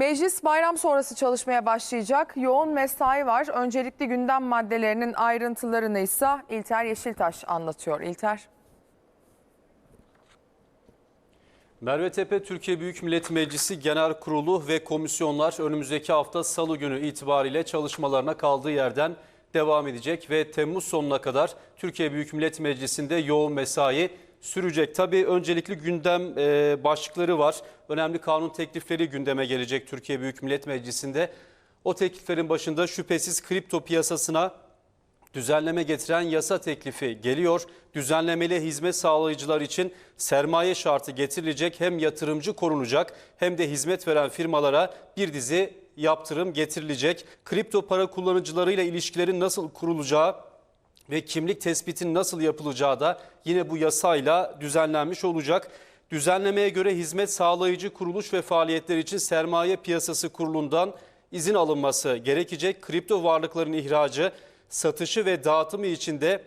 Meclis bayram sonrası çalışmaya başlayacak. Yoğun mesai var. Öncelikli gündem maddelerinin ayrıntılarını ise İlter Yeşiltaş anlatıyor. İlter. Merve Tepe Türkiye Büyük Millet Meclisi Genel Kurulu ve komisyonlar önümüzdeki hafta salı günü itibariyle çalışmalarına kaldığı yerden devam edecek ve Temmuz sonuna kadar Türkiye Büyük Millet Meclisi'nde yoğun mesai sürecek. Tabii öncelikli gündem e, başlıkları var. Önemli kanun teklifleri gündeme gelecek Türkiye Büyük Millet Meclisi'nde. O tekliflerin başında şüphesiz kripto piyasasına düzenleme getiren yasa teklifi geliyor. Düzenlemeli hizmet sağlayıcılar için sermaye şartı getirilecek hem yatırımcı korunacak hem de hizmet veren firmalara bir dizi yaptırım getirilecek. Kripto para kullanıcılarıyla ilişkilerin nasıl kurulacağı ve kimlik tespitinin nasıl yapılacağı da yine bu yasayla düzenlenmiş olacak. Düzenlemeye göre hizmet sağlayıcı kuruluş ve faaliyetler için sermaye piyasası kurulundan izin alınması gerekecek. Kripto varlıkların ihracı, satışı ve dağıtımı için de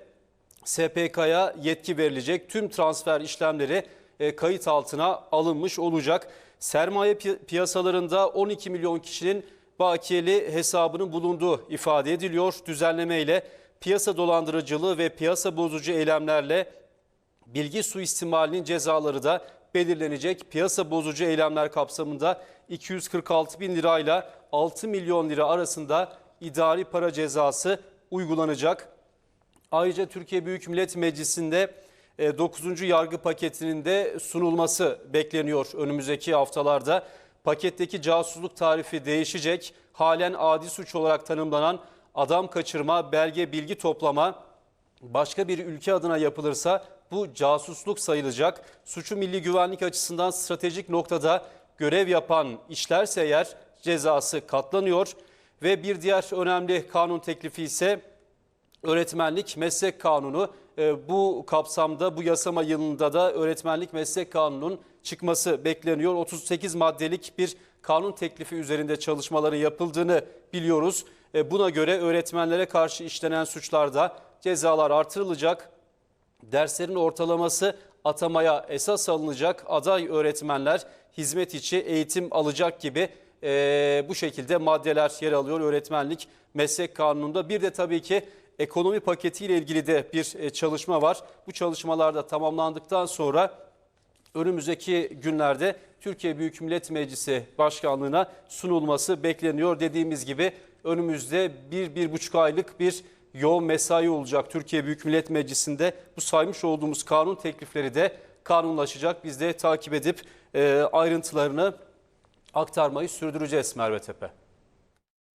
SPK'ya yetki verilecek. Tüm transfer işlemleri e, kayıt altına alınmış olacak. Sermaye pi- piyasalarında 12 milyon kişinin bakiyeli hesabının bulunduğu ifade ediliyor. Düzenleme ile piyasa dolandırıcılığı ve piyasa bozucu eylemlerle bilgi suistimalinin cezaları da belirlenecek. Piyasa bozucu eylemler kapsamında 246 bin lirayla 6 milyon lira arasında idari para cezası uygulanacak. Ayrıca Türkiye Büyük Millet Meclisi'nde 9. yargı paketinin de sunulması bekleniyor önümüzdeki haftalarda. Paketteki casusluk tarifi değişecek. Halen adi suç olarak tanımlanan adam kaçırma, belge bilgi toplama başka bir ülke adına yapılırsa bu casusluk sayılacak. Suçu milli güvenlik açısından stratejik noktada görev yapan işlerse eğer cezası katlanıyor. Ve bir diğer önemli kanun teklifi ise öğretmenlik meslek kanunu. E, Bu kapsamda bu yasama yılında da öğretmenlik meslek kanunun çıkması bekleniyor. 38 maddelik bir kanun teklifi üzerinde çalışmaların yapıldığını biliyoruz. E, Buna göre öğretmenlere karşı işlenen suçlarda cezalar artırılacak. Derslerin ortalaması atamaya esas alınacak. Aday öğretmenler hizmet içi eğitim alacak gibi e, bu şekilde maddeler yer alıyor öğretmenlik meslek kanununda. Bir de tabii ki ekonomi paketiyle ilgili de bir e, çalışma var. Bu çalışmalarda tamamlandıktan sonra önümüzdeki günlerde Türkiye Büyük Millet Meclisi Başkanlığı'na sunulması bekleniyor. Dediğimiz gibi önümüzde bir, bir buçuk aylık bir yoğun mesai olacak Türkiye Büyük Millet Meclisi'nde. Bu saymış olduğumuz kanun teklifleri de kanunlaşacak. Biz de takip edip e, ayrıntılarını aktarmayı sürdüreceğiz Merve Tepe.